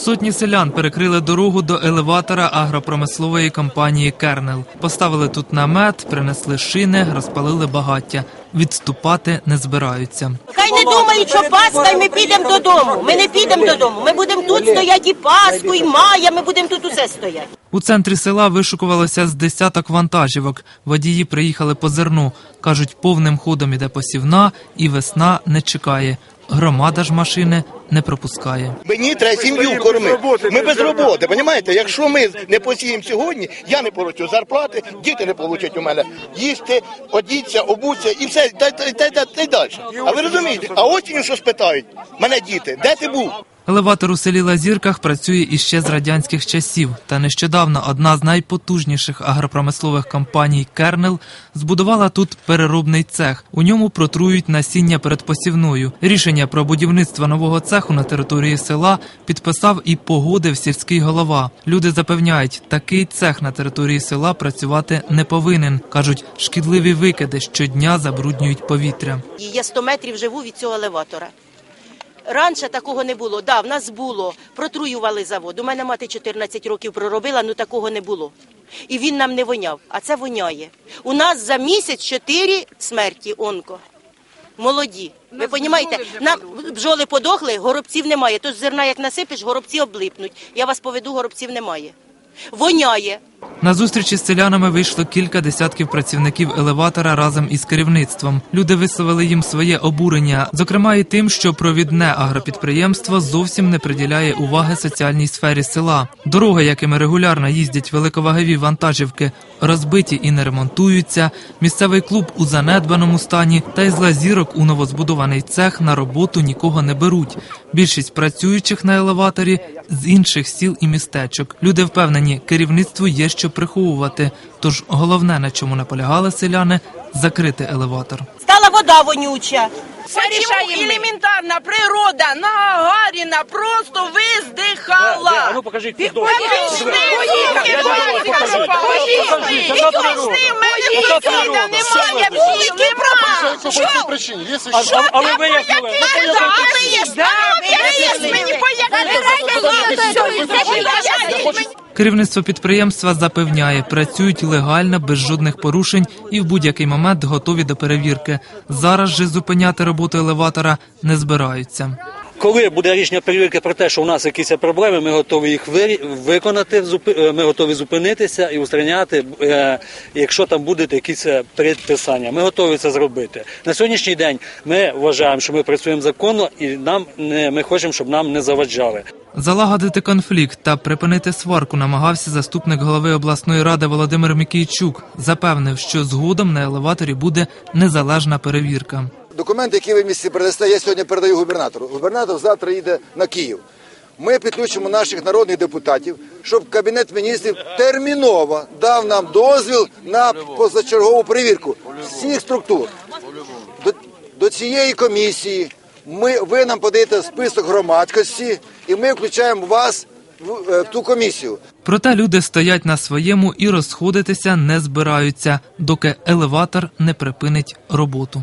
Сотні селян перекрили дорогу до елеватора агропромислової компанії Кернел. Поставили тут намет, принесли шини, розпалили багаття. Відступати не збираються. Хай не думають, що Пасха, і ми підемо додому. Ми не підемо додому. Ми будемо тут стояти і Пасху, і Майя, ми будемо тут усе стояти. У центрі села вишукувалося з десяток вантажівок. Водії приїхали по зерну. Кажуть, повним ходом іде посівна, і весна не чекає. Громада ж машини не пропускає. Мені треба сім'ю кормити. Ми без роботи, розумієте? Якщо ми не посіємо сьогодні, я не получу зарплати, діти не получать у мене їсти, одіться, обуться і все, та, й далі. А ви розумієте? А осінню що спитають? Мене діти, де ти був? Елеватор у селі Лазірках працює іще з радянських часів. Та нещодавно одна з найпотужніших агропромислових компаній Кернел збудувала тут переробний цех. У ньому протрують насіння перед посівною. Рішення про будівництво нового цеху на території села підписав і погодив сільський голова. Люди запевняють, такий цех на території села працювати не повинен. кажуть, шкідливі викиди щодня забруднюють повітря. Я 100 метрів живу від цього елеватора. Раніше такого не було. Да, в нас було. Протруювали завод. У мене мати 14 років проробила, ну такого не було. І він нам не воняв, а це воняє. У нас за місяць 4 смерті онко. Молоді. Ви розумієте, нам бджоли подохли, горобців немає. Тож зерна як насипеш, горобці облипнуть. Я вас поведу, горобців немає. Воняє. На зустрічі з селянами вийшло кілька десятків працівників елеватора разом із керівництвом. Люди висловили їм своє обурення, зокрема і тим, що провідне агропідприємство зовсім не приділяє уваги соціальній сфері села. Дороги, якими регулярно їздять великовагові вантажівки, розбиті і не ремонтуються. Місцевий клуб у занедбаному стані, та й з лазірок у новозбудований цех на роботу нікого не беруть. Більшість працюючих на елеваторі з інших сіл і містечок. Люди впевнені, керівництву є що приховувати. Тож головне, на чому наполягали селяни, закрити елеватор. Стала вода вонюча. Почему элементарно природа Нагарина просто виздихала? Де? А ну покажіть, хто дощ. Пішли, Покажіть, руки, покажіть, пішли, покажіть, пішли. яка природа? Пішли, в мене Яка сусіда природа? немає, бджіл нема. По какой причине? Если А, что? а, але ви як Так, виясни, виясни, мені пояснити. Керівництво підприємства запевняє, працюють легально, без жодних порушень і в будь-який момент готові до перевірки. Зараз же зупиняти роботу елеватора не збираються. Коли буде рішення перевірки про те, що у нас якісь проблеми, ми готові їх виконати, е, ми готові зупинитися і устраняти, е, якщо там будуть якісь е, предписання. Ми готові це зробити. На сьогоднішній день ми вважаємо, що ми працюємо законно і нам не ми хочемо, щоб нам не заваджали. Залагодити конфлікт та припинити сварку намагався заступник голови обласної ради Володимир Мікійчук. Запевнив, що згодом на елеваторі буде незалежна перевірка. Документи, які ви місці передасте, я сьогодні передаю губернатору. Губернатор завтра їде на Київ. Ми підключимо наших народних депутатів, щоб Кабінет міністрів терміново дав нам дозвіл на позачергову перевірку всіх структур. До, до цієї комісії ми, ви нам подаєте список громадськості, і ми включаємо вас в, е, в ту комісію. Проте люди стоять на своєму і розходитися не збираються, доки елеватор не припинить роботу.